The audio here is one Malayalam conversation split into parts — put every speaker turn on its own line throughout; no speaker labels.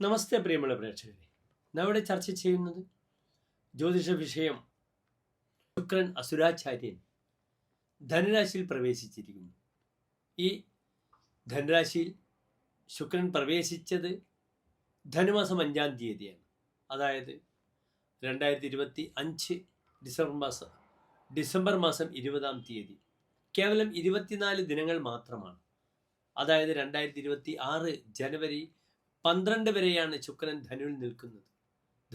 നമസ്തേ പ്രിയമുള്ള പ്രേക്ഷകരെ. നാം ഇവിടെ ചർച്ച ചെയ്യുന്നത് ജ്യോതിഷ വിഷയം ശുക്രൻ അസുരാചാര്യൻ ധനരാശിയിൽ പ്രവേശിച്ചിരിക്കുന്നു. ഈ ധനുരാശിയിൽ ശുക്രൻ പ്രവേശിച്ചത് ധനുമാസം അഞ്ചാം തീയതിയാണ്. അതായത് രണ്ടായിരത്തി ഇരുപത്തി അഞ്ച് ഡിസംബർ മാസം ഡിസംബർ മാസം ഇരുപതാം തീയതി. കേവലം ഇരുപത്തിനാല് ദിനങ്ങൾ മാത്രമാണ്. അതായത് രണ്ടായിരത്തി ഇരുപത്തി ആറ് ജനുവരി പന്ത്രണ്ട് വരെയാണ് ശുക്രൻ ധനുവിൽ നിൽക്കുന്നത്.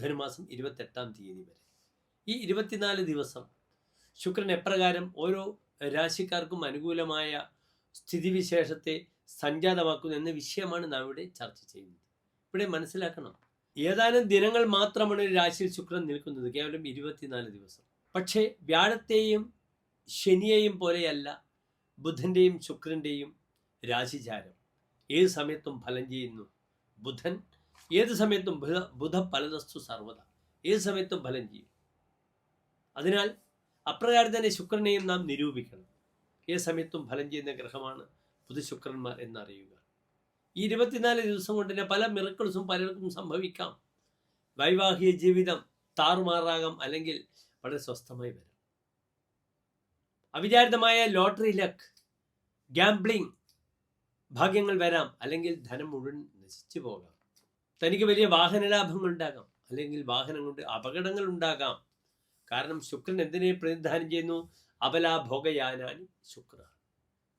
ധനുമാസം ഇരുപത്തെട്ടാം തീയതി വരെ. ഈ ഇരുപത്തിനാല് ദിവസം ശുക്രൻ എപ്രകാരം ഓരോ രാശിക്കാർക്കും അനുകൂലമായ സ്ഥിതിവിശേഷത്തെ സംജാതമാക്കുന്നു എന്ന വിഷയമാണ് നാം ഇവിടെ ചർച്ച ചെയ്യുന്നത്. ഇവിടെ മനസ്സിലാക്കണം. ഏതാനും ദിനങ്ങൾ മാത്രമാണ് ഒരു രാശിയിൽ ശുക്രൻ നിൽക്കുന്നത്. കേവലം ഇരുപത്തിനാല് ദിവസം. പക്ഷേ വ്യാഴത്തെയും ശനിയെയും പോലെയല്ല ബുധന്റെയും ശുക്രന്റെയും രാശിചാരം. ഏത് സമയത്തും ഫലം ചെയ്യുന്നു? ബുധൻ ഏത് സമയത്തും ബുധ ബുധ ഫലതസ്തു സർവത ഏത് സമയത്തും ഫലം ചെയ്യും. അതിനാൽ അപ്രകാരം തന്നെ ശുക്രനെയും നാം നിരൂപിക്കണം. ഏത് സമയത്തും ഫലം ചെയ്യുന്ന ഗ്രഹമാണ് ബുധശുക്രന്മാർ എന്നറിയുക. ഈ ഇരുപത്തിനാല് ദിവസം കൊണ്ട് തന്നെ പല മിറക്കിൾസും പലർക്കും സംഭവിക്കാം. വൈവാഹിക ജീവിതം താറുമാറാകാം അല്ലെങ്കിൽ വളരെ സ്വസ്ഥമായി വരാം. അവിചാരിതമായ ലോട്ടറി ലക്ക് ഗാംബ്ലിംഗ് ഭാഗ്യങ്ങൾ വരാം അല്ലെങ്കിൽ ധനം മുഴുവൻ നശിച്ചു പോകാം. തനിക്ക് വലിയ വാഹന ലാഭങ്ങൾ ഉണ്ടാകാം. അല്ലെങ്കിൽ വാഹനം കൊണ്ട് അപകടങ്ങൾ ഉണ്ടാകാം. കാരണം ശുക്രൻ എന്തിനെ പ്രതിനിധാനം ചെയ്യുന്നു? അപലാഭോഗയാനാനി ശുക്ര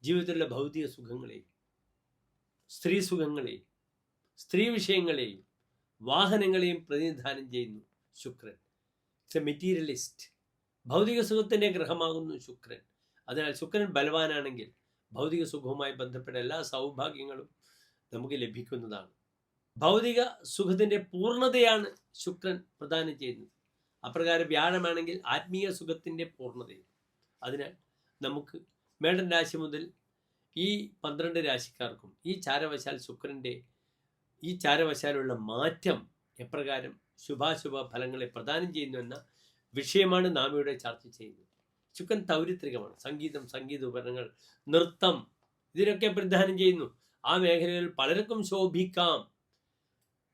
ജീവിതത്തിലുള്ള ഭൗതിക സുഖങ്ങളെയും സ്ത്രീ സുഖങ്ങളെയും സ്ത്രീ വിഷയങ്ങളെയും വാഹനങ്ങളെയും പ്രതിനിധാനം ചെയ്യുന്നു ശുക്രൻ. ഇറ്റ്സ് എ മെറ്റീരിയലിസ്റ്റ് ഭൗതിക സുഖത്തിന്റെ ഗ്രഹമാകുന്നു ശുക്രൻ. അതിനാൽ ശുക്രൻ ബലവാനാണെങ്കിൽ ഭൗതിക സുഖവുമായി ബന്ധപ്പെട്ട എല്ലാ സൗഭാഗ്യങ്ങളും നമുക്ക് ലഭിക്കുന്നതാണ്. ഭൗതിക സുഖത്തിന്റെ പൂർണതയാണ് ശുക്രൻ പ്രദാനം ചെയ്യുന്നത്. അപ്രകാരം വ്യാഴമാണെങ്കിൽ ആത്മീയ സുഖത്തിന്റെ പൂർണതയും അതിനാൽ നമുക്ക് മേടൻ രാശി മുതൽ ഈ പന്ത്രണ്ട് രാശിക്കാർക്കും ഈ ചാരവശാൽ ശുക്രന്റെ ഈ ചാരവശാലുള്ള മാറ്റം എപ്രകാരം ശുഭാശുഭ ഫലങ്ങളെ പ്രദാനം ചെയ്യുന്നു എന്ന വിഷയമാണ് നാം ഇവിടെ ചർച്ച ചെയ്യുന്നത്. ശുക്രൻ തൗരിത്രികമാണ്. സംഗീതം സംഗീത ഉപകരണങ്ങൾ നൃത്തം ഇതിനൊക്കെ പ്രധാനം ചെയ്യുന്നു. ആ മേഖലയിൽ പലർക്കും ശോഭിക്കാം.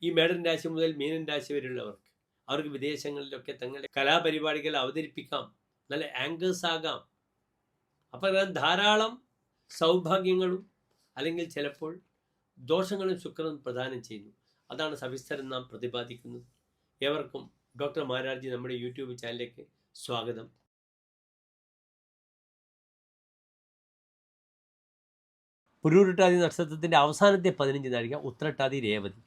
ഈ മേടൻ രാശി മുതൽ മീനൻ രാശി വരെയുള്ളവർക്ക്. അവർക്ക് വിദേശങ്ങളിലൊക്കെ തങ്ങളുടെ കലാപരിപാടികൾ അവതരിപ്പിക്കാം. നല്ല ആങ്കേഴ്സ് ആകാം. അപ്പം ധാരാളം സൗഭാഗ്യങ്ങളും അല്ലെങ്കിൽ ചിലപ്പോൾ ദോഷങ്ങളും ശുക്രൻ പ്രദാനം ചെയ്യുന്നു. അതാണ് സവിസ്തരം നാം പ്രതിപാദിക്കുന്നത്. ഏവർക്കും ഡോക്ടർ മാരാർജി നമ്മുടെ യൂട്യൂബ് ചാനലിലേക്ക് സ്വാഗതം. പുരൂരുട്ടാതി നക്ഷത്രത്തിന്റെ അവസാനത്തെ പതിനഞ്ച് നാഴിക ഉത്രട്ടാതി രേവതി.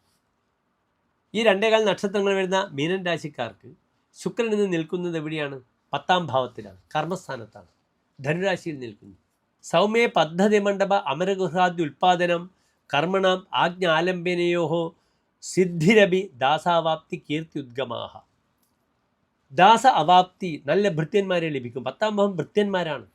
ഈ രണ്ടേകാൽ നക്ഷത്രങ്ങൾ വരുന്ന മീനൻ രാശിക്കാർക്ക് ശുക്രൻ ഇന്ന് നിൽക്കുന്നത് എവിടെയാണ്? പത്താം ഭാവത്തിലാണ് കർമ്മസ്ഥാനത്താണ്. ധനുരാശിയിൽ നിൽക്കുന്നു. സൗമ്യ പദ്ധതി മണ്ഡപ അമരഗൃഹാദ്യ ഉൽപാദനം കർമ്മണം ആജ്ഞ ആലംബനയോഹോ സിദ്ധിരഭി ദാസാവാപ്തി കീർത്തി ഉദ്ഗമാഹ. ദാസ അവാപ്തി നല്ല ഭൃത്യന്മാരെ ലഭിക്കും. പത്താം ഭാവം ഭൃത്യന്മാരാണ്.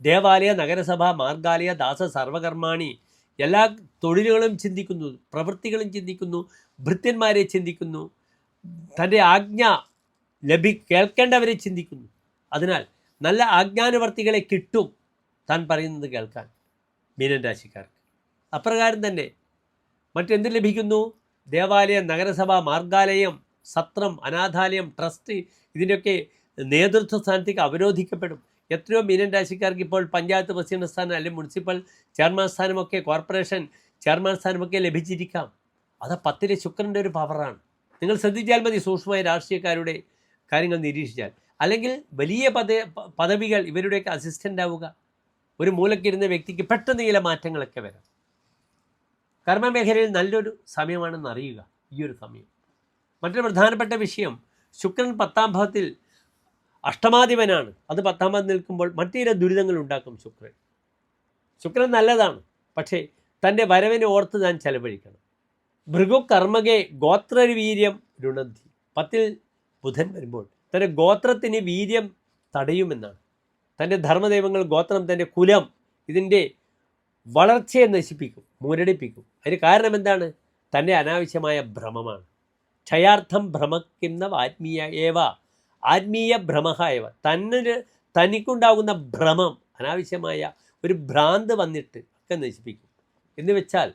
ദേവാലയ നഗരസഭ മാർഗാലയ ദാസ സർവകർമാണി എല്ലാ തൊഴിലുകളും ചിന്തിക്കുന്നു പ്രവൃത്തികളും ചിന്തിക്കുന്നു ഭൃത്യന്മാരെ ചിന്തിക്കുന്നു തന്റെ ആജ്ഞ ലഭി കേൾക്കേണ്ടവരെ ചിന്തിക്കുന്നു. അതിനാൽ നല്ല ആജ്ഞാനുവർത്തികളെ കിട്ടും താൻ പറയുന്നത് കേൾക്കാൻ മീനൻ രാശിക്കാർക്ക്. അപ്രകാരം തന്നെ മറ്റെന്ത് ലഭിക്കുന്നു? ദേവാലയം നഗരസഭ മാർഗാലയം സത്രം അനാഥാലയം ട്രസ്റ്റ് ഇതിന്റെയൊക്കെ നേതൃത്വ സ്ഥാനത്തേക്ക് അവരോധിക്കപ്പെടും. എത്രയോ മീനൻ രാശിക്കാർക്ക് ഇപ്പോൾ പഞ്ചായത്ത് പ്രസിഡന്റ് സ്ഥാനം അല്ലെങ്കിൽ മുനിസിപ്പൽ ചെയർമാൻ സ്ഥാനമൊക്കെ കോർപ്പറേഷൻ ചെയർമാൻ സ്ഥാനമൊക്കെ ലഭിച്ചിരിക്കാം. അത് പത്തിലെ ശുക്രന്റെ ഒരു പവറാണ് നിങ്ങൾ ശ്രദ്ധിച്ചാൽ മതി സൂക്ഷ്മമായ രാഷ്ട്രീയക്കാരുടെ കാര്യങ്ങൾ നിരീക്ഷിച്ചാൽ. അല്ലെങ്കിൽ വലിയ പദ പദവികൾ ഇവരുടെയൊക്കെ അസിസ്റ്റന്റ് ആവുക. ഒരു മൂലക്കിരുന്ന വ്യക്തിക്ക് പെട്ടെന്ന് ചില മാറ്റങ്ങളൊക്കെ വരാം. കർമ്മമേഖലയിൽ നല്ലൊരു സമയമാണെന്ന് അറിയുക. ഈ ഒരു സമയം. മറ്റൊരു പ്രധാനപ്പെട്ട വിഷയം ശുക്രൻ പത്താം ഭാവത്തിൽ അഷ്ടമാധിപനാണ്. അത് പത്താം ഭാവം നിൽക്കുമ്പോൾ മറ്റു ചില ദുരിതങ്ങൾ ഉണ്ടാക്കും ശുക്രൻ. ശുക്രൻ നല്ലതാണ്. പക്ഷേ തന്റെ വരവിനെ ഓർത്ത് ഞാൻ ചെലവഴിക്കണം. ഭൃഗു കർമ്മകെ ഗോത്രവീര്യം രുണന്തി. പത്തിൽ ബുധൻ വരുമ്പോൾ തന്റെ ഗോത്രത്തിന് വീര്യം തടയുമെന്നാണ്. തന്റെ ധർമ്മദൈവങ്ങൾ ഗോത്രം തന്റെ കുലം ഇതിന്റെ വളർച്ചയെ നശിപ്പിക്കും മുരടിപ്പിക്കും. അതിന് കാരണം എന്താണ്? തന്റെ അനാവശ്യമായ ഭ്രമമാണ്. ക്ഷയാർത്ഥം ഭ്രമിക്കുന്ന ആത്മീയ ഏവ ആത്മീയ ഭ്രമഹ ഏവ തന്നെ തനിക്കുണ്ടാകുന്ന ഭ്രമം അനാവശ്യമായ ഒരു ഭ്രാന്ത് വന്നിട്ട് ഒക്കെ നശിപ്പിക്കും. എന്ന് വെച്ചാൽ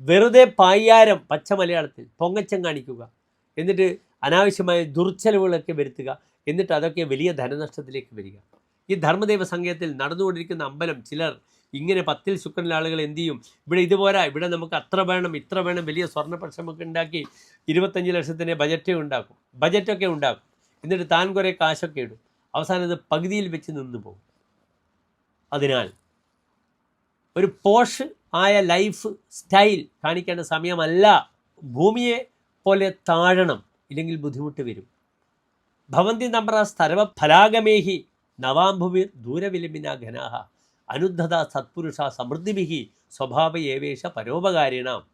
വെറുതെ പായ്യാരം പച്ച മലയാളത്തിൽ പൊങ്ങച്ചം കാണിക്കുക എന്നിട്ട് അനാവശ്യമായ ദുർച്ചെലവുകളൊക്കെ വരുത്തുക എന്നിട്ട് അതൊക്കെ വലിയ ധനനഷ്ടത്തിലേക്ക് വരിക. ഈ ധർമ്മദേവ സംഘത്തിൽ നടന്നുകൊണ്ടിരിക്കുന്ന അമ്പലം ചിലർ ഇങ്ങനെ പത്തിൽ ശുക്രനിലെ ആളുകൾ എന്ത് ചെയ്യും? ഇവിടെ ഇതുപോരാ ഇവിടെ നമുക്ക് അത്ര വേണം ഇത്ര വേണം വലിയ സ്വർണപക്ഷമൊക്കെ ഉണ്ടാക്കി ഇരുപത്തഞ്ച് ലക്ഷത്തിന്റെ ബജറ്റേ ഉണ്ടാക്കും. ബജറ്റൊക്കെ ഉണ്ടാക്കും. എന്നിട്ട് താൻ കുറേ കാശൊക്കെ ഇടും. അവസാനം ഇത് പകുതിയിൽ വെച്ച് നിന്ന് പോകും. അതിനാൽ ഒരു പോഷ് ആയ ലൈഫ് സ്റ്റൈൽ കാണിക്കേണ്ട സമയമല്ല. ഭൂമിയെ പോലെ താഴണം ഇല്ലെങ്കിൽ ബുദ്ധിമുട്ട് വരും. ഭവന്തി നമ്ര സ്ഥലവ ഫലാഗമേഹി നവാംഭുവി ദൂരവിലിമിന ഘനാഹ. അനുദ്ധത സത്പുരുഷ സമൃദ്ധിമിഹി സ്വഭാവ ഏവേശ പരോപകാരിണാം.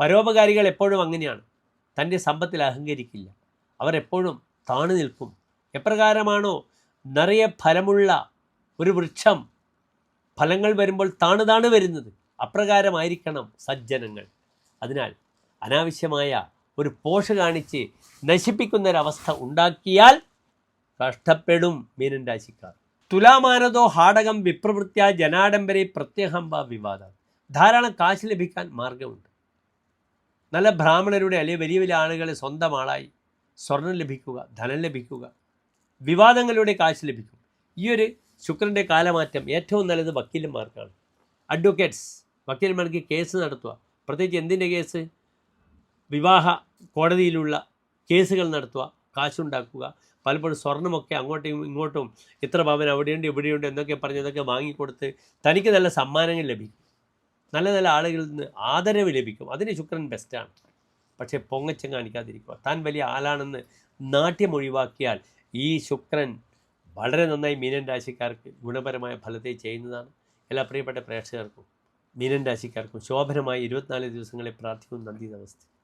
പരോപകാരികൾ എപ്പോഴും അങ്ങനെയാണ്. തന്റെ സമ്പത്തിൽ അഹങ്കരിക്കില്ല. അവർ എപ്പോഴും താണു നിൽക്കും. എപ്രകാരമാണോ നിറയെ ഫലമുള്ള ഒരു വൃക്ഷം ഫലങ്ങൾ വരുമ്പോൾ താണു താണു വരുന്നത്? അപ്രകാരമായിരിക്കണം സജ്ജനങ്ങൾ. അതിനാൽ അനാവശ്യമായ ഒരു പോഷ കാണിച്ച് നശിപ്പിക്കുന്നൊരവസ്ഥ ഉണ്ടാക്കിയാൽ കഷ്ടപ്പെടും മീനൻ രാശിക്കാർ. തുലാമാനതോ ഹാടകം വിപ്രവൃത്യ ജനാഡംബരെ പ്രത്യഹംബ വിവാദം. ധാരാളം കാശ് ലഭിക്കാൻ മാർഗമുണ്ട്. നല്ല ബ്രാഹ്മണരുടെ അല്ലെങ്കിൽ വലിയ വലിയ ആളുകളെ സ്വന്തം ആളായി സ്വർണം ലഭിക്കുക ധനം ലഭിക്കുക വിവാദങ്ങളുടെ കാശ് ലഭിക്കും. ഈ ഒരു ശുക്രന്റെ കാലമാറ്റം ഏറ്റവും നല്ലത് വക്കീലന്മാർക്കാണ്. അഡ്വക്കേറ്റ്സ് വക്കീലന്മാർക്ക് കേസ് നടത്തുക. പ്രത്യേകിച്ച് എന്തിന്റെ കേസ്? വിവാഹ കോടതിയിലുള്ള കേസുകൾ നടത്തുക കാശുണ്ടാക്കുക. പലപ്പോഴും സ്വർണമൊക്കെ അങ്ങോട്ടും ഇങ്ങോട്ടും ഇത്ര പവൻ അവിടെയുണ്ട് ഇവിടെയുണ്ട് എന്നൊക്കെ പറഞ്ഞ് ഇതൊക്കെ വാങ്ങിക്കൊടുത്ത് തനിക്ക് നല്ല സമ്മാനങ്ങൾ ലഭിക്കും. നല്ല നല്ല ആളുകളിൽ നിന്ന് ആദരവ് ലഭിക്കും. അതിന് ശുക്രൻ ബെസ്റ്റാണ് പക്ഷേ പൊങ്ങച്ചം കാണിക്കാതിരിക്കുക. താൻ വലിയ ആളാണെന്ന് നാട്യം ഒഴിവാക്കിയാൽ ഈ ശുക്രൻ വളരെ നന്നായി മീനൻ രാശിക്കാർക്ക് ഗുണപരമായ ഫലത്തെ ചെയ്യുന്നതാണ്. എല്ലാ പ്രിയപ്പെട്ട പ്രേക്ഷകർക്കും മീനൻ രാശിക്കാർക്കും ശോഭനമായി ഇരുപത്തിനാല് ദിവസങ്ങളെ പ്രാർത്ഥിക്കുന്നു. നന്ദി നമസ്തേ.